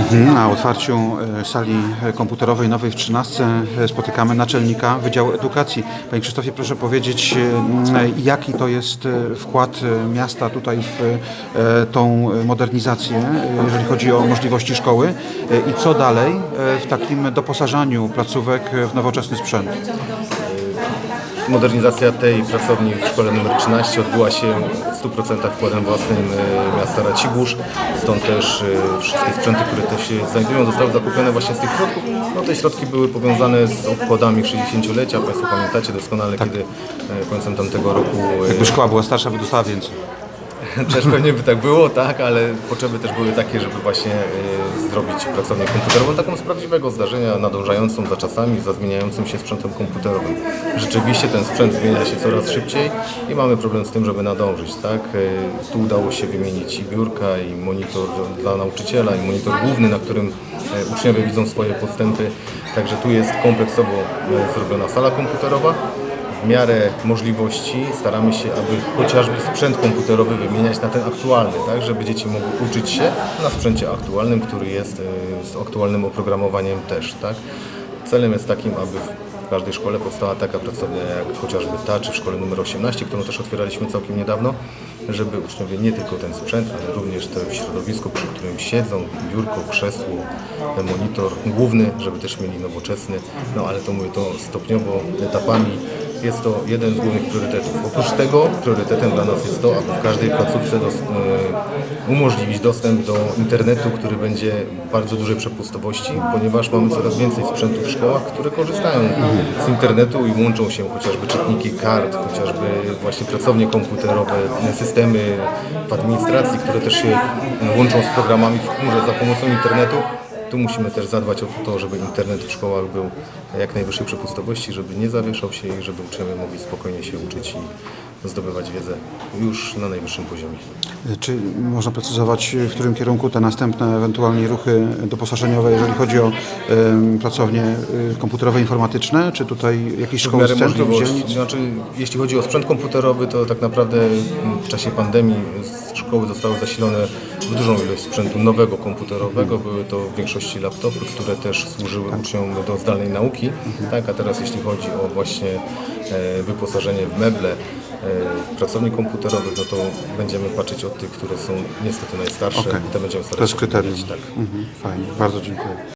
Mhm, Na otwarciu e, sali e, komputerowej nowej w 13 e, spotykamy naczelnika Wydziału Edukacji. Panie Krzysztofie, proszę powiedzieć, jaki to jest wkład miasta tutaj w tą modernizację, jeżeli chodzi o możliwości szkoły i co dalej w takim doposażaniu placówek w nowoczesny sprzęt. Modernizacja tej pracowni w szkole nr 13 odbyła się w 100% wkładem własnym e, miasta Racibórz. Stąd też e, wszystkie sprzęty, które tu się znajdują, zostały zakupione właśnie z tych środków. No, te środki były powiązane z obchodami 60-lecia. Państwo pamiętacie doskonale, kiedy e, końcem tamtego roku Jakby szkoła była starsza, by dostała więcej. też pewnie by tak było, tak, ale potrzeby też były takie, żeby właśnie e, zrobić pracownię komputerową taką z prawdziwego zdarzenia, nadążającą za czasami, za zmieniającym się sprzętem komputerowym. Rzeczywiście ten sprzęt zmienia się coraz szybciej i mamy problem z tym, żeby nadążyć, tak. E, Tu udało się wymienić i biurka, i monitor dla nauczyciela, i monitor główny, na którym e, uczniowie widzą swoje postępy. Także tu jest kompleksowo zrobiona sala komputerowa w miarę możliwości staramy się, aby chociażby sprzęt komputerowy wymieniać na ten aktualny, tak, żeby dzieci mogły uczyć się na sprzęcie aktualnym, który jest e, z aktualnym oprogramowaniem też, tak. Celem jest takim, aby w każdej szkole powstała taka pracownia jak chociażby ta, czy w szkole numer 18, którą też otwieraliśmy całkiem niedawno, żeby uczniowie nie tylko ten sprzęt, ale również to środowisko, przy którym siedzą, biurko, krzesło, monitor główny, żeby też mieli nowoczesny, no ale to mówię to stopniowo, etapami, jest to jeden z głównych priorytetów. Oprócz tego priorytetem dla nas jest to, aby w każdej placówce e, umożliwić dostęp do internetu, który będzie bardzo dużej przepustowości, ponieważ mamy coraz więcej sprzętów w szkołach, które korzystają z internetu i łączą się chociażby czytniki kart, chociażby właśnie pracownie komputerowe, systemy w administracji, które też się łączą z programami w chmurze za pomocą internetu. Tu musimy też zadbać o to, żeby internet w szkołach był jak najwyższej przepustowości, żeby nie zawieszał się i żeby uczniowie mogli spokojnie się uczyć i zdobywać wiedzę już na najwyższym poziomie. Czy można precyzować, w którym kierunku te następne ewentualnie ruchy doposażeniowe, jeżeli chodzi o em, pracownie y, komputerowe, informatyczne? Czy tutaj jakieś szkoły z dzielnic? Znaczy, jeśli chodzi o sprzęt komputerowy, to tak naprawdę w czasie pandemii szkoły zostały zasilone w dużą ilość sprzętu nowego komputerowego. Były to w większości laptopy, które też służyły uczniom do zdalnej nauki. Tak, a teraz jeśli chodzi o właśnie wyposażenie w meble, e, pracowni komputerowych, no to będziemy patrzeć od tych, które są niestety najstarsze. Okej. Te będziemy starać To jest kryterium. Tak. Mhm, fajnie, bardzo dziękuję.